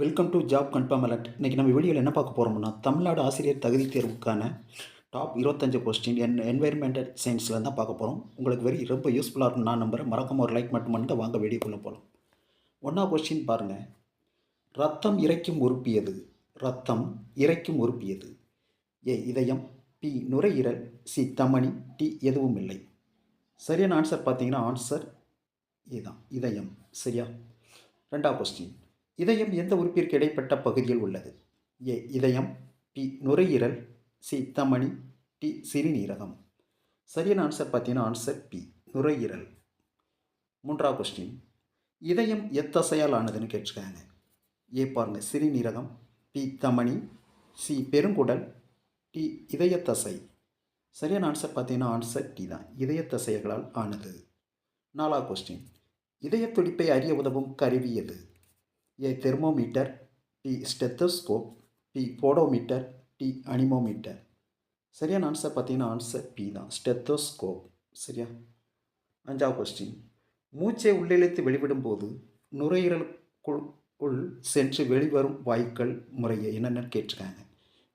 Welcome to job confirm alert இன்றைக்கி நம்ம வீடியோவில் என்ன பார்க்க போகிறோம்னா தமிழ்நாடு ஆசிரியர் தகுதி தேர்வுக்கான டாப் இருபத்தஞ்சு கொஸ்டின் என் என்வைரன்மெண்டல் சயின்ஸில் தான் பார்க்க போகிறோம் உங்களுக்கு வெரி ரொம்ப யூஸ்ஃபுல்லாக இருக்கும். நான் நம்புறேன். மறக்காம ஒரு லைக் மட்டும் பண்ணுங்க. வாங்க வீடியோக்குள்ளே போகலாம் ஒன்றா கொஸ்டின் பாருங்கள் ரத்தம் இறைக்கும் உறுப்பியது ரத்தம் இறைக்கும் உறுப்பியது ஏ இதயம் பி நுரையீரல் சி தமணி டி எதுவும் இல்லை. சரியான ஆன்சர் பார்த்தீங்கன்னா ஆன்சர் இதுதான் இதயம். சரியா? ரெண்டாவது கொஸ்டின் இதயம் எந்த உறுப்பிற்கு இடைப்பட்ட பகுதியில் உள்ளது? ஏ இதயம் பி நுரையீரல் சி தமணி டி சிறுநீரகம். சரியான ஆன்சர் பார்த்தீங்கன்னா ஆன்சர் பி நுரையீரல். மூன்றாவது கொஸ்டின் இதயம் எத்தசையால் ஆனதுன்னு கேட்டிருக்காங்க. ஏ பாருங்கள் சிறுநீரகம் பி தமணி சி பெருங்குடல் டி இதயத்தசை. சரியான ஆன்சர் பார்த்தீங்கன்னா ஆன்சர் டி தான். இதயத்தசைகளால் ஆனது. நாலாவது கொஸ்டின் இதயத் துடிப்பை அறிய உதவும் கருவி எது? A thermometer B stethoscope C pedometer D anemometer சரியான ஆன்சர் பார்த்தீங்கன்னா ஆன்சர் பி தான். ஸ்டெத்தோஸ்கோப் சரியா? அஞ்சாவது கொஸ்டின் மூச்சை உள்ளிழுத்து வெளிவிடும் போது நுரையீரலுக்குள் சென்று வெளிவரும் வாயுக்கள் முறையை என்னென்னு கேட்டிருக்காங்க.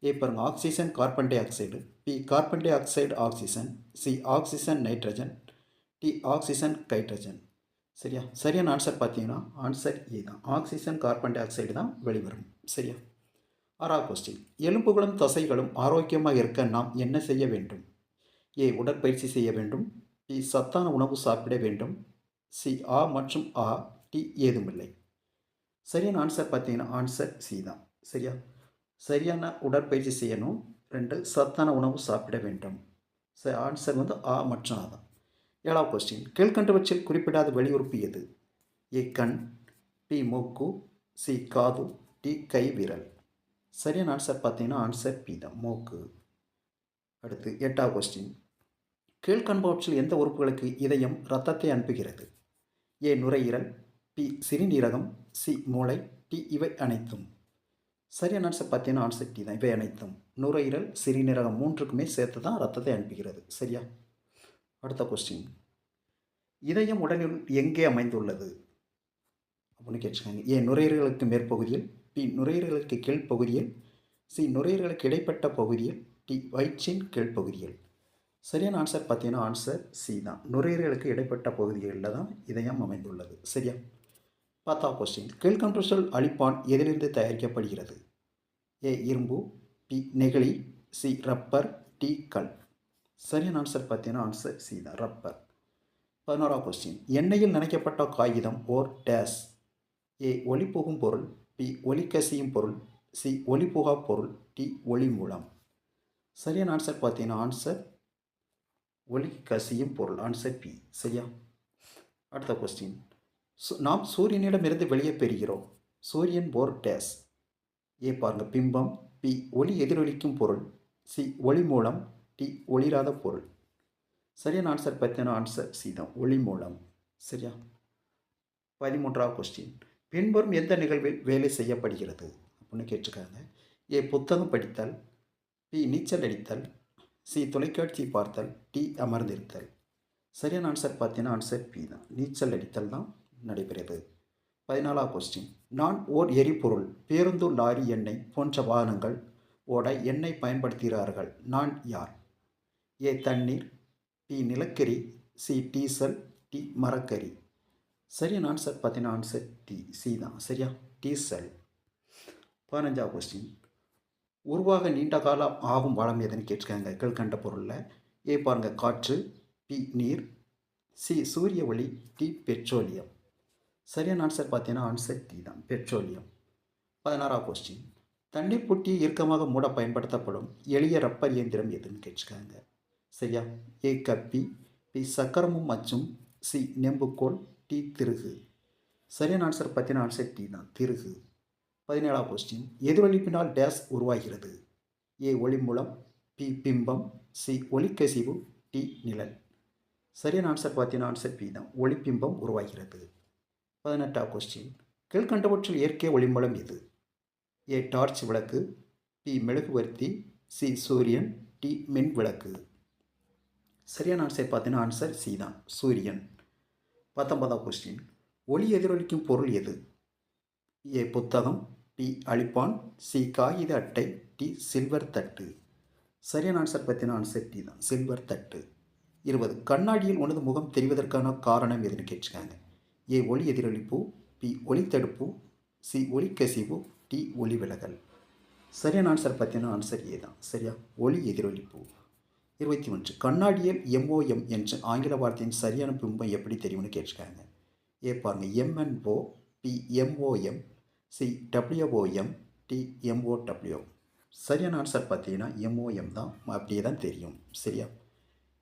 ஏ பாருங்க oxygen carbon dioxide B carbon dioxide oxygen C oxygen nitrogen D oxygen hydrogen சரியா? சரியான ஆன்சர் பார்த்தீங்கன்னா ஆன்சர் ஏ தான். ஆக்சிஜன் கார்பன் டை ஆக்சைடு தான் வெளிவரும். சரியா? ஆறா கொஸ்டின் எலும்புகளும் தசைகளும் ஆரோக்கியமாக இருக்க நாம் என்ன செய்ய வேண்டும்? ஏ உடற்பயிற்சி செய்ய வேண்டும். பி சத்தான உணவு சாப்பிட வேண்டும். சி ஆ மற்றும் ஆ டி ஏதுமில்லை. சரியான ஆன்சர் பார்த்தீங்கன்னா ஆன்சர் சி தான். சரியா? சரியான உடற்பயிற்சி செய்யணும். ரெண்டு சத்தான உணவு சாப்பிட வேண்டும். சரி ஆன்சர் வந்து ஆ மற்றும் ஆ தான். ஏழாவது கொஸ்டின் கீழ்கண்டவற்றில் குறிப்பிடாத வெளியுறுப்பு எது? ஏ கண் பி மூக்கு சி காது டி கை விரல். சரியான ஆன்சர் பார்த்தீங்கன்னா ஆன்சர் பி தான். மூக்கு. அடுத்து எட்டாவது கொஸ்டின் கீழ்கண்பவற்றில் எந்த உறுப்புகளுக்கு இதயம் இரத்தத்தை அனுப்புகிறது? ஏ நுரையீரல் பி சிறுநீரகம் சி மூளை டி இவை அனைத்தும். சரியான ஆன்சர் பார்த்தீங்கன்னா ஆன்சர் டி தான். இவை அனைத்தும். நுரையீரல் சிறுநீரகம் மூன்றுக்குமே சேர்த்து தான் ரத்தத்தை அனுப்புகிறது. சரியா? அடுத்த கொஸ்டின் இதயம் உடலில் எங்கே அமைந்துள்ளது? அப்படின்னு கேட்டிருக்காங்க. ஏ நுரையீரலுக்கு மேற்பகுதியில் பி நுரையீரலுக்கு கீழ்ப்பகுதியில் சி நுரையீரலுக்கு இடைப்பட்ட பகுதியில் டி வயிற்றின் கீழ்ப்பகுதியில். சரியான ஆன்சர் பார்த்தீங்கன்னா ஆன்சர் சி தான். நுரையீரலுக்கு இடைப்பட்ட பகுதிகளில் தான் இதயம் அமைந்துள்ளது. சரியா? பார்த்தா கொஸ்டின் கீழ்கன்றுசல் அழிப்பான் எதிலிருந்து தயாரிக்கப்படுகிறது? ஏ இரும்பு பி நெகிழி சி ரப்பர் டி கல். சரியான ஆன்சர் பார்த்தீங்கன்னா ஆன்சர் சி தான். ரப்பர். பதினோராவது கொஸ்டின் எண்ணெயில் நினைக்கப்பட்ட காகிதம் ஓர் டேஸ் ஏ ஒளிபுகும் பொருள். பி ஒளி கசியும் பொருள். சி ஒளிபுகா பொருள். டி ஒளி மூலம் சரியான ஆன்சர் பார்த்தீங்கன்னா ஆன்சர் ஒளி கசியும் பொருள். ஆன்சர் பி சரியா? அடுத்த கொஸ்டின் நாம் சூரியனிடமிருந்து வெளியே பெறுகிறோம். சூரியன் போர் டேஸ் ஏ பாருங்கள் பிம்பம். பி ஒளி எதிரொலிக்கும் பொருள். சி ஒளி மூலம் டி ஒளிராத பொருள். சரியான ஆன்சர் பற்றியான ஆன்சர் சி தான் ஒளி மூலம். சரியா? பதிமூன்றாவது கொஸ்டின் பின்வரும் எந்த நிகழ்வில் வேலை செய்யப்படுகிறது? அப்படின்னு கேட்டிருக்காங்க. ஏ புத்தகம் படித்தல் பி நீச்சல் அடித்தல் சி தொலைக்காட்சி பார்த்தல் டி அமர்ந்திருத்தல். சரியான ஆன்சர் பார்த்தீங்கன்னா ஆன்சர் பி தான். நீச்சல் அடித்தல் தான் நடைபெறுது. பதினாலாவது கொஸ்டின் நான் ஓர் எரிபொருள் பேருந்து லாரி எண்ணெய் போன்ற வாகனங்கள் ஓட எண்ணெய் பயன்படுத்துகிறார்கள்? நான் யார்? ஏ தண்ணீர் பி நிலக்கரி சி டீசல் டி மரக்கறி. சரியான ஆன்சர் பார்த்தீங்கன்னா ஆன்சர் டி சி தான். சரியா? டீசல். பதினஞ்சாவது கொஸ்டின் உருவாக நீண்ட காலம் ஆகும் வளம் எதுன்னு கேட்டிருக்காங்க. கீழ்கண்ட பொருளில். ஏ பாருங்கள் காற்று பி நீர் சி சூரிய ஒளி டி பெட்ரோலியம். சரியான ஆன்சர் பார்த்தீங்கன்னா ஆன்சர் டி தான். பெட்ரோலியம். பதினாறாவது கொஸ்டின் தண்ணீர் புட்டி இறுக்கமாக மூட பயன்படுத்தப்படும் எளிய ரப்பர் இயந்திரம் எதுன்னு கேட்டிருக்காங்க. சரியா ஏ கப்பி பி சக்கரமும் அச்சும். சி நெம்புக்கோல் டி திருகு. சரியான ஆன்சர் பற்றின ஆன்சர் டி தான். திருகு. பதினேழாம் கொஸ்டின் எதிரொலிப்பினால் டேஸ் உருவாகிறது. ஏ ஒளி மூலம் பி பிம்பம். சி ஒளிக்கசிவு டி நிழல். சரியான ஆன்சர் பார்த்தீங்கன்னா ஆன்சர் பி தான். ஒளிப்பிம்பம் உருவாகிறது. பதினெட்டாம் கொஸ்டின் கீழ்கண்டவற்றில் இயற்கை ஒளிமூலம் இது ஏ டார்ச் விளக்கு. பி மெழுகுவர்த்தி. சி சூரியன். டி மின் விளக்கு. சரியான ஆன்சர் பார்த்தீங்கன்னா ஆன்சர் சி தான். சூரியன். பத்தொன்பதாம் கொஸ்டின் ஒளி எதிரொலிக்கும் பொருள் எது? ஏ புத்தகம். டி அழிப்பான். சி காகித அட்டை. டி சில்வர் தட்டு. சரியான ஆன்சர் பார்த்தீங்கன்னா ஆன்சர் டி தான். சில்வர் தட்டு. இருபது. கண்ணாடியில் உனது முகம் தெரிவதற்கான காரணம் எதுன்னு கேட்டிருக்காங்க. ஏ ஒளி எதிரொலிப்பு. பி ஒளி தடுப்பு. சி ஒளி கசிவு. டி ஒளி விலகல். சரியான ஆன்சர் பார்த்தீங்கன்னா ஆன்சர் ஏ தான். சரியா? ஒளி எதிரொலிப்பு. இருபத்தி ஒன்று. கண்ணாடியில் எம்ஓஎம் என்ற ஆங்கில வார்த்தையின் சரியான பிம்பம் எப்படி தெரியும்னு கேட்டிருக்காங்க. ஏ பாருங்க MNO B MOM C WOM D MOW சரியான ஆன்சர் பார்த்தீங்கன்னா எம்ஓஎம் தான். அப்படியே தான் தெரியும். சரியா?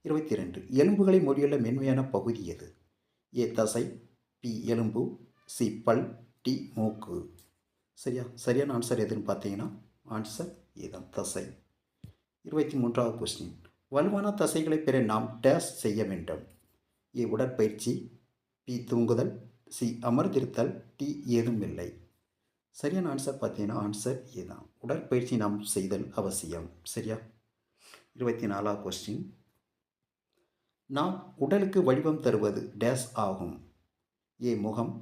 இருபத்தி ரெண்டு எலும்புகளை மொழியுள்ள மென்மையான பகுதி எது? ஏ தசை பி எலும்பு சி பல் டி மூக்கு. சரியா? சரியான ஆன்சர் எதுன்னு பார்த்தீங்கன்னா ஆன்சர் ஏதான் தசை. இருபத்தி மூன்றாவது கொஸ்டின் வலுவான தசைகளை பெற நாம் டேஸ் செய்ய வேண்டும். ஏ உடற்பயிற்சி. பி தூங்குதல். சி அமர்ந்திருத்தல். டி ஏதும் இல்லை. சரியான ஆன்சர் பார்த்தீங்கன்னா ஆன்சர் ஏ தான். உடற்பயிற்சி நாம் செய்தல் அவசியம். சரியா? இருபத்தி நாலாவது கொஸ்டின் நாம் உடலுக்கு வடிவம் தருவது டேஸ் ஆகும். ஏ முகம்.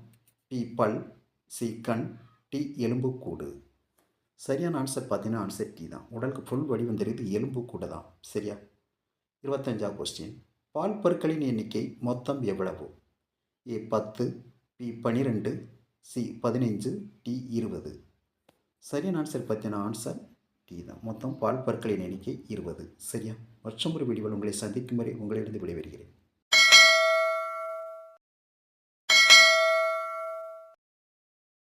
பி பல். சி கண். டி எலும்புக்கூடு சரியான ஆன்சர் பார்த்தீங்கன்னா ஆன்சர் டி தான். உடலுக்கு ஃபுல் வடிவம் தெரியுது எலும்புக்கூடு தான். சரியா? இருபத்தஞ்சாவது கொஸ்டின் பால் பற்களின் எண்ணிக்கை மொத்தம் எவ்வளவு? ஏ பத்து பி பன்னிரெண்டு சி பதினைஞ்சு டி இருபது. சரியான ஆன்சர் பார்த்தீங்கன்னா ஆன்சர் டி தான். மொத்தம் பால் பற்களின் எண்ணிக்கை இருபது. சரியா? வருஷம் ஒரு வீடியோவில் உங்களை சந்திக்கும் வரை உங்களிடம் விடைபெறுகிறேன்.